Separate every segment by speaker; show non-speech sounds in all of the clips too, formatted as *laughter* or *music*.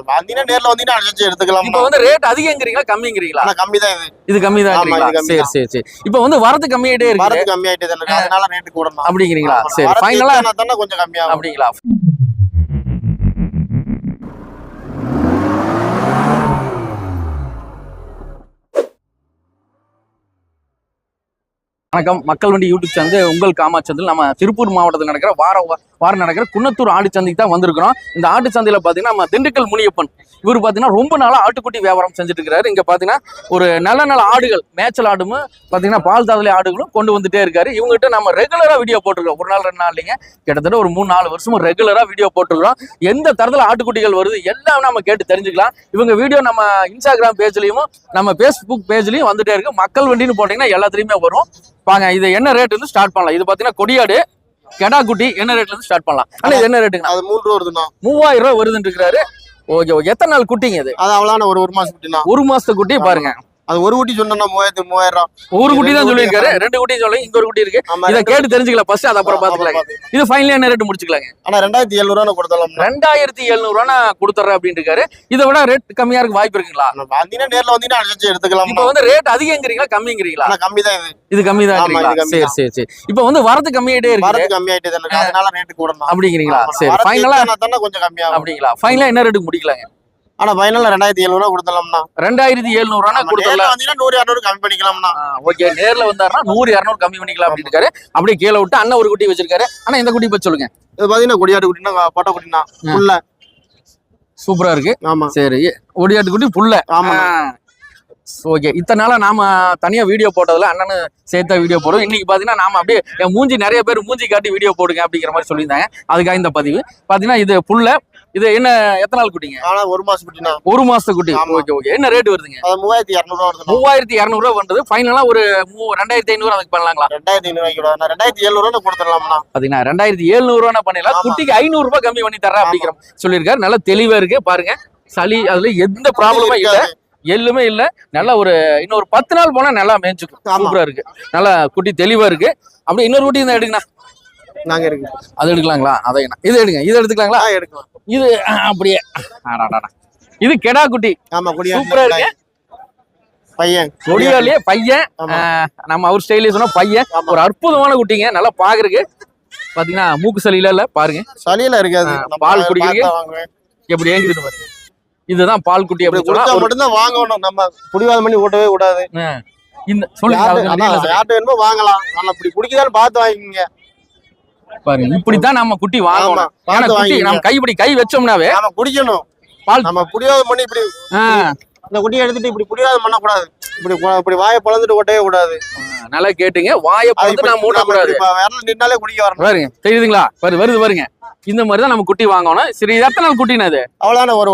Speaker 1: வந்தீங்கன்னா நேர்ல வந்தீங்கன்னா அனுசரிச்சு எடுத்துக்கலாம்.
Speaker 2: இப்போ வந்து ரேட் அதிகங்கிறீங்களா கம்மிங்கிறீங்களா?
Speaker 1: கம்மி தான் இது.
Speaker 2: கம்மி தான் சரி. சரி சரி. இப்போ வந்து வரது கம்மியாயிட்டே இருக்கு
Speaker 1: வரது கம்மி ஆயிட்டே தானே. அதனால ரேட்டு கூட
Speaker 2: அப்படிங்கிறீங்களா? சரி
Speaker 1: வரது
Speaker 2: ஃபைனலா
Speaker 1: எத்தனை தானே கொஞ்சம் கம்மியாகும்.
Speaker 2: அப்படிங்களா? வணக்கம். மக்கள் வண்டி யூடியூப் சந்தை உங்கள் காமாச்சந்தில் நம்ம திருப்பூர் மாவட்டத்தில் நடக்கிற வார வாரம் நடக்கிற குன்னத்தூர் ஆடு சந்தைக்கு தான் வந்திருக்கிறோம். இந்த ஆட்டு சந்தையில் பார்த்தீங்கன்னா நம்ம திண்டுக்கல் முனியப்பன். இவர் பார்த்தீங்கன்னா ரொம்ப நாளாக ஆட்டுக்குட்டி வியாபாரம் செஞ்சுட்டு இருக்கிறாரு இங்கே பார்த்தீங்கன்னா ஒரு நல்ல நல்ல ஆடுகள் மேய்ச்சல் ஆடும் பார்த்தீங்கன்னா பால் தாதலை ஆடுகளும் கொண்டு வந்துட்டே இருக்காரு. இவங்ககிட்ட நம்ம ரெகுலராக வீடியோ போட்டிருக்கோம் ஒரு நாள் ரெண்டு நாள் இல்லைங்க. கிட்டத்தட்ட ஒரு மூணு நாலு வருஷமும் ரெகுலராக வீடியோ போட்டிருக்கிறோம். எந்த தரத்தில் ஆட்டுக்குட்டிகள் வருது எல்லாம் நம்ம கேட்டு தெரிஞ்சுக்கலாம். இவங்க வீடியோ நம்ம இன்ஸ்டாகிராம் பேஜ்லயும் நம்ம ஃபேஸ்புக் பேஜ்லயும் வந்துட்டே இருக்கு. மக்கள் வண்டின்னு போட்டீங்கன்னா எல்லாத்துலயுமே வரும். பாங்க இது என்ன ரேட் வந்து ஸ்டார்ட் பண்ணலாம். இது பாத்தீங்கன்னா கொடியாடு. கெடா குட்டி என்ன ரேட்ல இருந்து ஸ்டார்ட் பண்ணலாம்? ஆனா இது என்ன ரேட்டுங்க
Speaker 1: அது மூன்று ரூபா வருதுண்ணா.
Speaker 2: மூவாயிரம் ரூபாய் வருதுன்னு இருக்காரு ஓகே ஓகே. எத்தனை நாள் குட்டிங்க இது?
Speaker 1: அது அவ்வளவு ஒரு ஒரு மாசம் குட்டினா
Speaker 2: ஒரு மாசத்து குட்டி பாருங்க.
Speaker 1: அது ஒரு குட்டி சொன்னா மூவாயிரத்து மூவாயிரம்.
Speaker 2: ஒரு குட்டி தான் சொல்லியிருக்காரு. ரெண்டு குட்டி சொல்லி இங்க ஒரு குட்டி இருக்கு. இதை கேட்டு தெரிஞ்சுக்கலாம் ஃபர்ஸ்ட் அது அப்புறம் பாத்துக்கலாம்
Speaker 1: பாத்து.
Speaker 2: இது ஃபைனலி என்ன ரேட் முடிச்சுக்கலாங்க?
Speaker 1: ஆனா ரெண்டாயிரத்தி எழுநூறு கொடுத்தலாம்
Speaker 2: ரெண்டாயிரத்தி எழுநூறு ரூபா கொடுத்துறேன் அப்படின்னு இருக்காரு. இதை விட ரேட் கம்மியா இருக்கு வாய்ப்பு இருக்குங்களா?
Speaker 1: வந்தீங்கன்னா நேர்ல வந்தீங்கன்னா அனுசரிச்சு எடுத்துக்கலாம்
Speaker 2: இப்போ வந்து ரேட் அதிகங்கிறீங்களா கம்மிங்கிறீங்களா?
Speaker 1: கம்மி தான் இது.
Speaker 2: கம்மி தான் சரி. சரி சரி. இப்போ வந்து வரது கம்மியாயிட்டே இருக்கு.
Speaker 1: வரது கம்மி ஆயிட்டே தானே இருக்கு. அதனால ரேட்டு கூட தான்
Speaker 2: அப்படிங்கிறீங்களா? சரி ஃபைனலா
Speaker 1: தானே கொஞ்சம் கம்மியாகும்.
Speaker 2: அப்படிங்களா? ஃபைனலா என்ன ரேட்டுக்கு முடிக்கலாங்க?
Speaker 1: ஆனா ஃபைனல்ல ரெண்டாயிரத்தி எழுநூறு ரூபா கொடுத்தலாம்னா
Speaker 2: ரெண்டாயிரத்தி எழுநூறு ரூபா கொடுத்துடலாம்.
Speaker 1: நூறு இரநூறு கம்மி பண்ணிக்கலாம்னா
Speaker 2: ஓகே நேர்ல வந்தாருன்னா நூறு இரநூறு கம்மி பண்ணிக்கலாம் அப்படின்னு இருக்காரு. அப்படியே கீழே விட்டு அண்ணன் ஒரு குட்டி வச்சிருக்காரு. ஆனா இந்த குட்டி பத்தி சொல்லுங்க.
Speaker 1: இது பாத்தீங்கன்னா கொடியாடு குட்டினா பட்டை குட்டினா. புல்ல.
Speaker 2: சூப்பரா இருக்கு.
Speaker 1: ஆமா.
Speaker 2: சரி. ஒடியாட்டு குட்டி புல்ல.
Speaker 1: ஆமா
Speaker 2: ஓகே. இத்தனை நாளா நாம தனியா வீடியோ போட்டதுல அண்ணனு சேர்த்தா வீடியோ போடுவோம். இன்னைக்கு பாத்தீங்கன்னா நாம அப்படியே மூஞ்சி நிறைய பேர் மூஞ்சி காட்டி வீடியோ போடுங்க அப்படிங்கிற மாதிரி சொல்லியிருந்தாங்க. அதுக்காக இந்த பதிவு. பாத்தீங்கன்னா இது புல்ல. இது என்ன எத்தனை நாள் குட்டிங்க?
Speaker 1: ஆனா ஒரு மாசம் குட்டினா.
Speaker 2: ஒரு மாசத்து குட்டி. Okay okay. என்ன ரேட் வருதுங்க?
Speaker 1: மூவாயிரத்தி இரநூறு ரூபா வருதுண்ணா.
Speaker 2: மூவாயிரத்தி இரநூறுவா வந்தது. ஃபைனலா ஒரு ரெண்டாயிரத்தி ஐநூறு அதுக்கு பண்ணலாங்களா?
Speaker 1: ரெண்டாயிரத்தி ஐநூறு ரூபாய்க்கு நான் ரெண்டாயிரத்தி எழுநூறு ரூபா கொடுத்துடலாம்னா
Speaker 2: பாத்தீங்கன்னா ரெண்டாயிரத்தி எழுநூறுவா பண்ணிடலாம். குட்டிக்கு ஐநூறு ரூபாய் கம்மி பண்ணி தரேன் அப்படிங்கிற சொல்லியிருக்காரு. நல்லா தெளிவா இருக்கு. பாருங்க. சளி அதுல எந்த ப்ராப்ளமும் இல்ல. எள்ளுமே இல்ல. நல்லா ஒரு இன்னொரு பத்து நாள் போனா நல்லா மேய்ஞ்சுக்கும். சூப்பரா இருக்கு. நல்லா குட்டி தெளிவா இருக்கு. அப்படியே இன்னொரு குட்டி இருந்தா எடுங்கண்ணா.
Speaker 1: நாங்க இருக்கு
Speaker 2: அது எடுக்கலாங்களா? அதை இது எடுங்க. இது எடுத்துக்கலாங்களா?
Speaker 1: எடுக்கலாம்.
Speaker 2: இது அப்படியே. இது கெடா குட்டி.
Speaker 1: ஆமா குடியா
Speaker 2: சூப்பரா இருக்கு.
Speaker 1: பையன்.
Speaker 2: கொடியாலேயே பையன். நம்ம அவர் ஸ்டைலே சொன்னா பையன். ஒரு அற்புதமான குட்டிங்க. நல்லா பாக்குறதுக்கு. பாத்தீங்கன்னா மூக்கு சளியில இல்ல பாருங்க.
Speaker 1: சளியில இருக்காது.
Speaker 2: பால் குடிக்கிறீங்க? எப்படி ஏங்குது பாருங்க. இதுதான் பால் குட்டி அப்படின்னு
Speaker 1: கொடுத்தா மட்டும்தான் வாங்கணும். நம்ம புடிவாதம் பண்ணி ஓட்டவே கூடாது.
Speaker 2: இந்த
Speaker 1: யார்கிட்ட-
Speaker 2: சொல்லுங்க.
Speaker 1: யார்கிட்ட வேணுமோ வாங்கலாம். நல்லா இப்படி பிடிக்குதான்னு பார்த்து வாங்கிக்கோங்க.
Speaker 2: பாருங்க இப்படித்தான் நம்ம குட்டி வாங்கணும்.
Speaker 1: பார்த்து
Speaker 2: குட்டி நம்ம கைப்படி கை வச்சோம்னாவே
Speaker 1: நாம குடிக்கணும்.
Speaker 2: பால்
Speaker 1: நம்ம புடிவாதம் பண்ணி இப்படி இந்த குட்டியை எடுத்துட்டு இப்படி புடிவாதம் பண்ணக்கூடாது இப்படி கு- இப்படி வாயை பழந்துட்டு ஓட்டவே கூடாது.
Speaker 2: நல்லா கேட்டுங்க. வாயை
Speaker 1: இப்படி
Speaker 2: நான்
Speaker 1: இப்படி விரல் நின்னாலே குடிக்க வரணும்.
Speaker 2: பாருங்க தெரியுதுங்களா? பாரு வருது பாருங்க இந்த மாதிரி தான் நம்ம குட்டி வாங்கணும். சரி எத்தனை நாள் குட்டினா அது.
Speaker 1: அவ்வளவுதானே ஒரு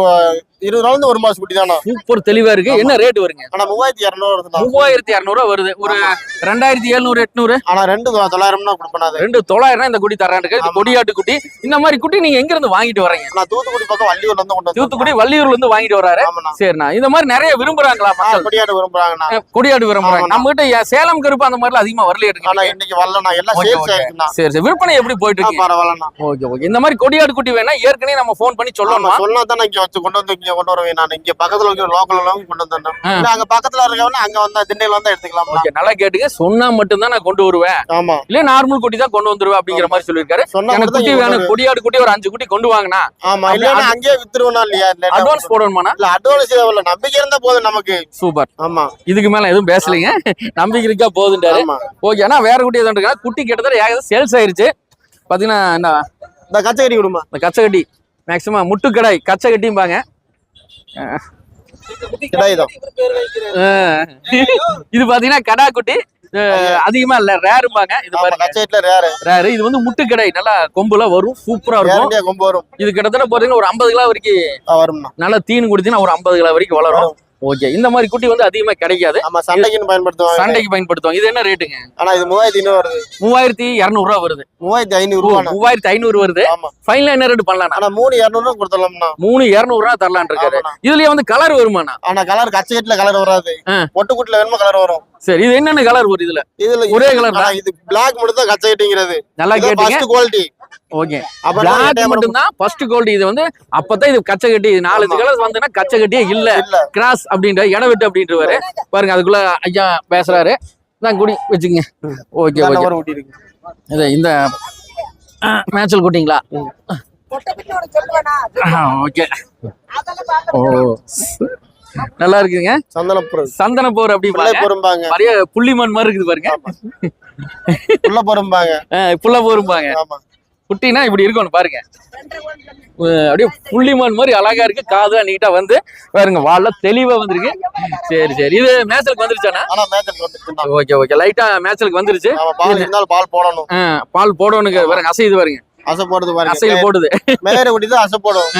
Speaker 1: இருபது நாள் ஒரு மாசம் குட்டி தானே
Speaker 2: சூப்பர் தெளிவா இருக்கு. என்ன ரேட் வருங்க?
Speaker 1: ஆனா மூவாயிரத்தி இரநூறு
Speaker 2: மூவாயிரத்தி இரநூறுவா வருது. ஒரு ரெண்டாயிரத்தி எழுநூறு எட்நூறு.
Speaker 1: ஆனா ரெண்டு தொ- தொள்ளாயிரம்னா கொடுப்பேன் அது.
Speaker 2: ரெண்டு தொள்ளாயிரம் இந்த குட்டி தரான்
Speaker 1: ஆமா.
Speaker 2: கொடியாட்டு குட்டி. இந்த மாதிரி குட்டி நீங்க எங்க இருந்து வாங்கிட்டு வர்றீங்க
Speaker 1: நான் தூத்துக்குடி பக்கம் வள்ளியூர்ல இருந்து கொண்டு
Speaker 2: தூத்துக்குடி வள்ளியூர்ல இருந்து வாங்கிட்டு
Speaker 1: ஆமாண்ணா.
Speaker 2: சரிண்ணா. இந்த மாதிரி நிறைய விரும்புறாங்களா மக்கள்?
Speaker 1: கொடியாடு விரும்புறாங்கண்ணா.
Speaker 2: அஹ் கொடியாடு விரும்புறாங்க. நம்ம கிட்ட சேலம் கருப்பு அந்த மாதிரிலாம் அதிகமா வரல எடுக்க
Speaker 1: இன்னைக்கு வரலண்ணா. எல்லாம்
Speaker 2: சரி சரி. விற்பனை எப்படி போயிட்டு இருக்கு? Okay okay. இந்த மாதிரி கொடியாடு குட்டி வேணா ஏற்கனவே நம்ம ஃபோன் பண்ணி சொல்லணுமா?
Speaker 1: சொன்னா தானே இங்க வச்சு கொண்டு வந்து இங்க கொண்டு வருவேன் நான். இங்க பக்கத்துல வைக்கிற லோக்கல் எல்லாம் கொண்டு. இல்ல அங்க பக்கத்துல இருக்கவன அங்க வந்தா திண்டையில வந்தா எடுத்துக்கலாம்?
Speaker 2: ஓகே நல்லா கேட்டுங்க சொன்னா மட்டும்தான் நான் கொண்டு வருவேன்.
Speaker 1: ஆமா.
Speaker 2: இல்ல நார்மல் குட்டி தான் கொண்டு வந்துருவேன் அப்படிங்கிற மாதிரி சொல்லியிருக்காரு.
Speaker 1: சொன்னா
Speaker 2: எனக்கு குட்டி வேணும். கொடியாடு குட்டி ஒரு அஞ்சு குட்டி கொண்டு வாங்கினா
Speaker 1: ஆமா. இல்லன்னா அங்கேயே வித்துருவனா இல்லையா? இல்ல
Speaker 2: அட்வான்ஸ் போடணுமாண்ணா?
Speaker 1: இல்ல அட்வான்ஸ் இல்ல. நம்பிக்கை இருந்தா போதும் நமக்கு.
Speaker 2: சூப்பர்
Speaker 1: ஆமா.
Speaker 2: இதுக்கு மேல எதுவும் பேசலைங்க. நம்பிக்கை இருக்கா போகுதுன்றாரு
Speaker 1: ஆமா.
Speaker 2: ஓகே ஆனா வேற குட்டி எதுவும் இருக்கா? குட்டி கிட்டத்தட்ட ஏக சேல்ஸ் ஆயிருச்சு. பாத்தீங்கன்னா என்ன?
Speaker 1: இந்த கச்சகடி விடுமா
Speaker 2: இந்த முட்டுக்கடாய் கச்சகட்டிம்பாங்க
Speaker 1: கிடையாதான்
Speaker 2: அஹ். இது பாத்தீங்கன்னா கடா குட்டி அதிகமா இல்ல ரேரும்பாங்க. இது பாருங்க.
Speaker 1: ரேரு.
Speaker 2: ரேரு. இது வந்து முட்டுக்கடை நல்லா கொம்புல வரும். சூப்பரா இருக்கும்.
Speaker 1: கொம்பு வரும்.
Speaker 2: இது கிட்டத்தட்ட பாத்தீங்கன்னா ஒரு ஐம்பது கிலோ வரைக்கும்
Speaker 1: ஆ, வரும்ண்ணா.
Speaker 2: நல்லா தீனு குடிச்சுன்னா ஒரு ஐம்பது கிலோ வரைக்கும் வளரும். ஓகே. இந்த மாதிரி குட்டி வந்து அதிகமா கிடைக்காது.
Speaker 1: ஆமா சண்டைக்குன்னு பயன்படுத்துவாங்க.
Speaker 2: சண்டைக்கு பயன்படுத்துவாங்க. இது என்ன ரேட்டுங்க
Speaker 1: ஆனா இது மூவாயிரத்தி ஐநூறு வருது.
Speaker 2: மூவாயிரத்தி இரநூறுவா வருது.
Speaker 1: மூவாயிரத்தி ஐநூறு ரூபாண்ணா.
Speaker 2: மூவாயிரத்தி ஐநூறு வருது.
Speaker 1: ஆமா.
Speaker 2: ஃபைனலா என்ன ரேட் பண்ணலாம்
Speaker 1: ஆனா மூணு இரநூறு கொடுத்துடலாம்ண்ணா.
Speaker 2: மூணு இரநூறுவா தரலான் இருக்காரு. இதுலயே வந்து கலர் வருமாண்ணா?
Speaker 1: ஆனா கலர் கச்சகட்டில கலர் வராது. பொட்டுக்குட்டில வேணுமா கலர் வரும்.
Speaker 2: சரி இது என்னென்ன கலர் வரும் இதுல?
Speaker 1: இதுல
Speaker 2: ஒரே
Speaker 1: ஆனா இது பிளாக் மட்டும் தான் கச்சகட்டிங்கிறது
Speaker 2: நல்லா கேட்டீங்க.
Speaker 1: First quality
Speaker 2: okay. பிளாக் மட்டும் தான் ஃபர்ஸ்ட் கோல்டு இது வந்து அப்பதான் இது கச்சை கட்டி இது நாலஞ்சு
Speaker 1: ஆமா.
Speaker 2: கலர் வந்துன்னா கச்சை கட்டியே இல்ல. கிராஸ் அப்படின்ற இடவிட்டு அப்படின்றவாரு. பாருங்க அதுக்குள்ள ஐயா பேசுறாரு. நான் குடி வச்சுக்கங்க. ஓகே
Speaker 1: நல்ல
Speaker 2: ஓகே. இது இந்த மேட்சல் குட்டிங்களா ஓகே. ஓ. நல்லா இருக்குங்க.
Speaker 1: சந்தனப்புறம்
Speaker 2: சந்தன போர் அப்படி
Speaker 1: பொறும்பாங்க
Speaker 2: நிறைய புள்ளிமண் மாதிரி இருக்குது பாருங்க.
Speaker 1: புள்ள பொறும்பாங்க
Speaker 2: புள்ள போரும்பாங்க.
Speaker 1: ஆமா.
Speaker 2: குட்டினா இப்படி இருக்கணும் பாருங்க. அப்படியே புள்ளிமான் மாதிரி அழகா இருக்கு. காதா நீட்டா வந்து பாருங்க வாழ தெளிவா வந்திருக்கு. சரி சரி. இது மேட்சலுக்கு வந்துருச்சானா ஓகே ஓகே. லைட்டா மேட்சலுக்கு வந்துருச்சு.
Speaker 1: பால் போடணும்.
Speaker 2: பால் போடணுங்க. பாருங்க அசையுது பாருங்க.
Speaker 1: அசை போடுறது பாருங்க.
Speaker 2: அசையில் போடுது.
Speaker 1: மேயரை குட்டி தான் அசை போடும்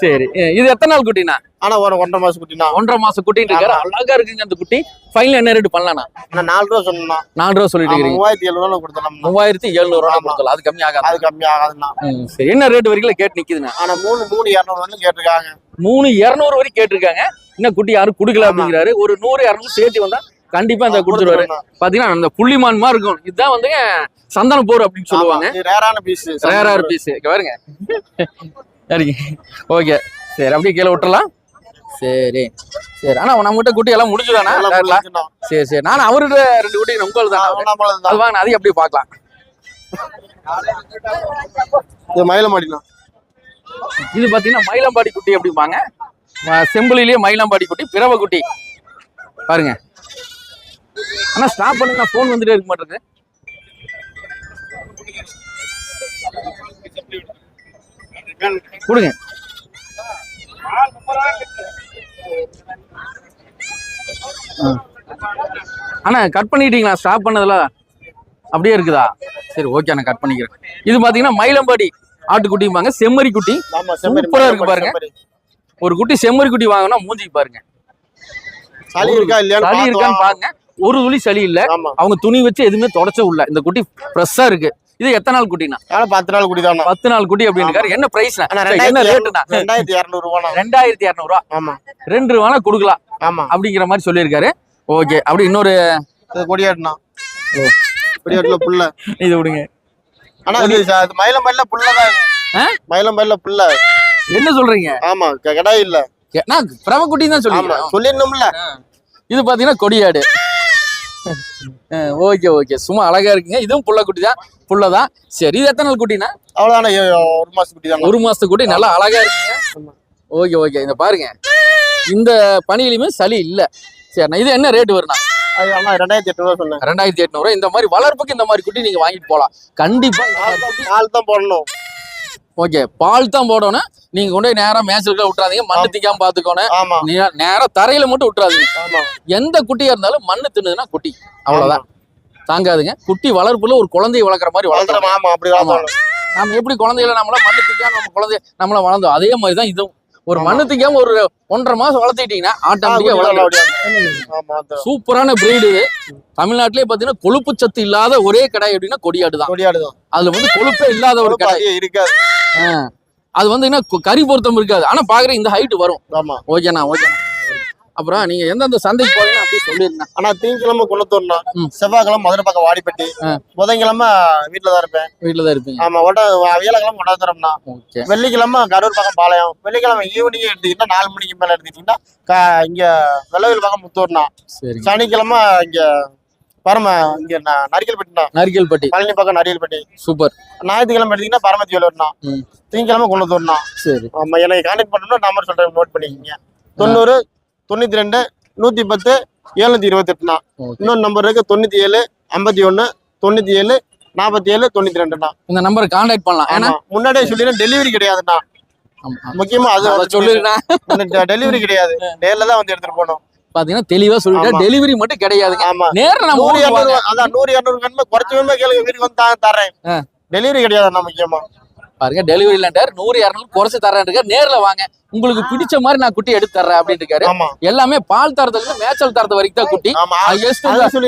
Speaker 2: சரி. இது எத்தனை நாள் குட்டினா
Speaker 1: ஆனா ஒரு ஒன்றரை மாசம் குட்டினா
Speaker 2: ஒன்றரை மாசம் குட்டின்னு இருக்காரு. அழகா இருக்குங்க அந்த குட்டி. ஃபைனல் என்ன ரேட் பண்ணலாம்னா
Speaker 1: ஆனா நாலு ரூபா சொன்னா
Speaker 2: நாலு ரூபா சொல்லிட்டு
Speaker 1: மூவாயிரத்தி எழுநூறு ரூபா கொடுத்தோம்
Speaker 2: மூவாயிரத்தி எழுநூறு ரூபா
Speaker 1: ஆமா.
Speaker 2: கொடுக்கலாம். அது கம்மி ஆகாது
Speaker 1: அது கம்மி ஆகாதுண்ணா.
Speaker 2: சரி. என்ன ரேட் வரைக்கும் கேட்டு நிக்குதுண்ணா?
Speaker 1: ஆனா மூணு மூணு இரநூறு வந்து கேட்டிருக்காங்க.
Speaker 2: மூணு இருநூறு வரைக்கும் கேட்டிருக்காங்க. இன்னும் குட்டி யாரும் குடுக்கல. அப்படிங்கிறாரு. ஒரு நூறு இரநூறு சேர்த்து வந்தா கண்டிப்பா அந்த கொடுத்துருவாரு. பாத்தீங்கன்னா அந்த புள்ளிமான் மாதிரி இருக்கும். இதுதான் வந்து சந்தன போர் அப்படின்னு சொல்லுவாங்க.
Speaker 1: ரேரான பீஸ்
Speaker 2: ரேரா பீஸ் பாருங்க. சரிங்க. ஓகே. சரி அப்படியே கீழே விட்டுறலாம். சரி. சரி. ஆனா நம்மகிட்ட குட்டி எல்லாம் முடிஞ்சுதானா? சரி சரி. நான் அவர்கிட்ட ரெண்டு குட்டி உங்களுக்கு தான். அது வாங்க அதையும் அப்படியே பார்க்கலாம்.
Speaker 1: இது மயில மாடினா
Speaker 2: இது பாத்தீங்கன்னா மயிலம்பாடி குட்டி அப்படிம்பாங்க. செம்பிளிலேயே மயிலம்பாடி குட்டி பிறவ குட்டி பாருங்க. ஆனா ஸ்டாப் பண்ணுங்க. ஃபோன் வந்துட்டே இருக்க மாட்டேங்குது. கொடுங்க. அண்ணா கட் பண்ணிட்டீங்களா? ஸ்டாப் பண்ணதுல? அப்படியே இருக்குதா? சரி ஓகே நான் கட் பண்ணிக்கிறேன். இது பாத்தீங்கன்னா மயிலம்பாடி ஆட்டுக்குட்டிம்பாங்க. செம்மறி குட்டி.
Speaker 1: ஆமா செம்மறி
Speaker 2: சூப்பரா இருக்கு பாருங்க. ஒரு குட்டி செம்மறி குட்டி வாங்கினா மூஞ்சி பாருங்க.
Speaker 1: சளி இருக்கா இல்லையான்னு
Speaker 2: சளி இருக்கான்னு. பாருங்க. ஒரு துளி சளி இல்ல. அவங்க துணி வச்சு எதுவுமே தொடச்ச உள்ள. இந்த குட்டி ஃப்ரெஷ்ஷா இருக்கு. இது எத்தனை நாள் குட்டினா?
Speaker 1: பத்து நாள் குடிதானா
Speaker 2: பத்து நாள் குட்டி அப்படின்னு என்ன பிரைஸ் என்ன ரேட்டுனா
Speaker 1: ரெண்டாயிரத்தி இரநூறு ரூபாண்ணா.
Speaker 2: ரெண்டாயிரத்தி இரநூறுவா
Speaker 1: ஆமா.
Speaker 2: ரெண்டு ரூபானா கொடுக்கலாம்.
Speaker 1: ஆமா.
Speaker 2: அப்படிங்கிற மாதிரி சொல்லியிருக்காரு. ஓகே அப்படி இன்னொரு
Speaker 1: கொடியாட்டுனா. கொடியாட்டுல புள்ள
Speaker 2: இது விடுங்க.
Speaker 1: ஆனா இது மயிலம் பயில புள்ளதான்? மயிலம் பயில புள்ள
Speaker 2: என்ன சொல்றீங்க?
Speaker 1: ஆமா கிடாய் இல்ல.
Speaker 2: நான் பிரம குட்டி தான் சொல்லிக்கிறேன்
Speaker 1: சொல்லிடணும்ல.
Speaker 2: இது பாத்தீங்கன்னா கொடியாடு. Okay okay. சும்மா அழகா இருக்குங்க. இதுவும் புள்ள குட்டி தான். புள்ளதான் சரி இது எத்தனை நாள் குட்டினா?
Speaker 1: அவ்வளவுதானே ஏ- ஒரு மாசம் குட்டி தானே
Speaker 2: ஒரு மாசத்துக்கு குட்டி நல்லா அழகா இருக்குங்க. ஓகே ஓகே இந்த பாருங்க. இந்த பனியிலுமே சளி இல்ல. சரிண்ணா இது என்ன ரேட் வருண்ணா?
Speaker 1: ரெண்டாயிரத்தி ரூபா சொன்னேன்.
Speaker 2: ரெண்டாயிரத்தி எட்நூறு இந்த மாதிரி வளர்ப்புக்கு இந்த மாதிரி குட்டி நீங்க வாங்கிட்டு போலாம். கண்டிப்பா இந்த மாதிரி குட்டி.
Speaker 1: நாலு தான் போடணும்.
Speaker 2: ஓகே பால் தான் போடணும். நீங்க கொண்டு போய் நேரா மேட்ச்ல விட்டுறாதீங்க. மண்ணு திக்காம பாத்துக்கோணும்
Speaker 1: ஆமா.
Speaker 2: நே- நேரா தரையில மட்டும் விட்டுறாதீங்க. எந்த குட்டியா இருந்தாலும் மண்ணு தின்னுதுன்னா குட்டி. அவ்வளவுதான். தாங்காதுங்க. குட்டி வளர்ப்புல ஒரு குழந்தையை வளர்க்குற மாதிரி
Speaker 1: வளர்த்துறோம் ஆமா. அப்படி
Speaker 2: நம்ம எப்படி குழந்தைகளை நம்மள மண்ணு திக்காம நம்ம குழந்தை நம்மள வளர்ந்தோம்? அதே மாதிரி தான் இதுவும். ஒரு. மண்ணு திக்காம ஒரு ஒன்றரை மாசம் வளர்த்திட்டீங்கன்னா ஆட்டோமேட்டிக்கா
Speaker 1: அந்த
Speaker 2: சூப்பரான பிரீடு இது. தமிழ்நாட்டிலே பாத்தீங்கன்னா கொழுப்பு சத்து இல்லாத ஒரே கடை அப்படின்னா கொடியாடு தான்
Speaker 1: கொடியாடு தான்
Speaker 2: அதுல வந்து கொழுப்பே இல்லாத ஒரு கடை
Speaker 1: இருக்காது.
Speaker 2: அது வந்து என்ன கறி பொருத்தம் இருக்காது. ஆனா பாக்குற இந்த ஹைட் வரும்.
Speaker 1: ஆமா.
Speaker 2: ஓகேண்ணா ஓகேண்ணா அப்புறம் நீங்க எந்தெந்த சந்தைக்கு போறீங்கன்னா அப்படியே சொல்லிருங்க.
Speaker 1: ஆனா திங்கக்கிழமை குளத்தூர்னா
Speaker 2: ம்.
Speaker 1: செவ்வாய்க்கிழமை மதுரை பக்கம் வாடிப்பட்டி. புதன்கிழமை வீட்டுல தான் இருப்பேன்.
Speaker 2: வீட்டுல தான் இருப்பீங்க.
Speaker 1: ஆமா ஒட்ட வியாழக்கிழமை கொண்டாந்துறோம்னா
Speaker 2: ஓகே.
Speaker 1: வெள்ளிக்கிழமை கரூர் பக்கம் பாளையம் வெள்ளிக்கிழமை ஈவினிங் எடுத்தீங்கன்னா நாலு மணிக்கு மேல எடுத்துக்கிட்டீங்கன்னா இங்க வெள்ளவில் பக்கம் முத்தூர்னா சனிக்கிழமை இங்க பரம இங்க நரிக்கல்பட்டினா
Speaker 2: நரிக்கல்பட்டி.
Speaker 1: பழனி பக்கம் நரிக்கல்பட்டி.
Speaker 2: சூப்பர்.
Speaker 1: ஞாயிற்றுக்கிழமை எடுத்தீங்கன்னா பரமத்தி வேலூர்னா. திங்கக்கிழமை குளத்தூர்னா.
Speaker 2: சரி.
Speaker 1: ஆமா எனக்கு கான்டாக்ட் பண்ணணும்னா நம்பர் சொல்றேன் நோட் பண்ணிக்கிங்க. தொண்ணூறு தொண்ணூத்தி ரெண்டு நூத்தி பத்து எழுநூத்தி இருபத்தெட்டுனா
Speaker 2: ஓகே.
Speaker 1: இன்னொரு நம்பர் இருக்கு தொண்ணூத்தி ஏழு ஐம்பத்தி ஒண்ணு தொண்ணூத்தி ஏழு நாற்பத்தி ஏழு தொண்ணூத்தி ரெண்டுண்ணா.
Speaker 2: இந்த நம்பரை கான்டாக்ட் பண்ணலாம். ஏன்னா
Speaker 1: முன்னாடியே சொல்லிடுறேன் டெலிவரி கிடையாதுண்ணா. முக்கியமா அது
Speaker 2: சொல்லிருக்கேன்
Speaker 1: டெலிவரி கிடையாது. *laughs* நேர்ல தான் வந்து எடுத்துட்டு போகணும்
Speaker 2: பாத்தீங்கன்னா தெளிவா சொல்லிட்டா. டெலிவரி மட்டும் கிடையாதுங்க.
Speaker 1: ஆமா.
Speaker 2: நேர்ல நம்ம
Speaker 1: நூறு. இரநூறு அதான் நூறு இரநூறு கண்ணுல குறைச்சு வேணுமா கேளுங்க வீட்டுக்கு வந்து தான் தரேன். டெலிவரி கிடையாதுண்ணா முக்கியமா.
Speaker 2: பாருங்க டெலிவரி இல்லன்றார். நூறு இரநூறு குறைச்சு தரேன் நேர்ல வாங்க. உங்களுக்கு பிடிச்ச மாதிரி நான் குட்டி எடுத்து தர்றேன் அப்படின்னு இருக்காரு. எல்லாமே பால் தரத்துல இருந்து மேய்ச்சல் தரத்து வரைக்கும் தான் குட்டி.
Speaker 1: அது.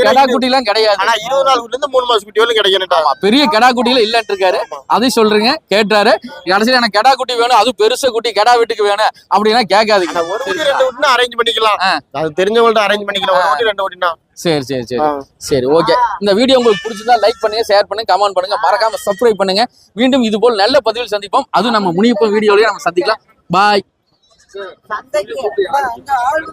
Speaker 2: கெடா குட்டி எல்லாம் கிடையாது.
Speaker 1: ஆனா இருபது நாள் இருந்து மூணு மாசம் குட்டி
Speaker 2: ஆமா, பெரிய கெடா குட்டியில இல்லன்னு இருக்காரு. அதையும் சொல்றீங்க. கேட்டாரு கடைசியில எனக்கு கெடா குட்டி வேணும். அது பெருசு குட்டி கெடா வீட்டுக்கு வேணும் அப்படின்னா கேட்காதீங்க.
Speaker 1: குட்டி ரெண்டு குட்டினா அரேஞ்ச் பண்ணிக்கலாம். அது தெரிஞ்சவங்கள்ட்ட அரேஞ்ச் பண்ணிக்கலாம். ஒரு குட்டி ரெண்டு குட்டினா
Speaker 2: சரி சரி சரி. சரி ஓகே. இந்த வீடியோ உங்களுக்கு பிடிச்சிருந்தா லைக் பண்ணுங்க ஷேர் பண்ணுங்க கமெண்ட் பண்ணுங்க. மறக்காம சப்ஸ்கிரைப் பண்ணுங்க. மீண்டும் இது போல் நல்ல பதிவில் சந்திப்போம். அதுவும் நம்ம முனியப்ப வீடியோலயே நம்ம சந்திக்கலாம். பாய்
Speaker 3: சந்தைக்கு அங்க ஆள்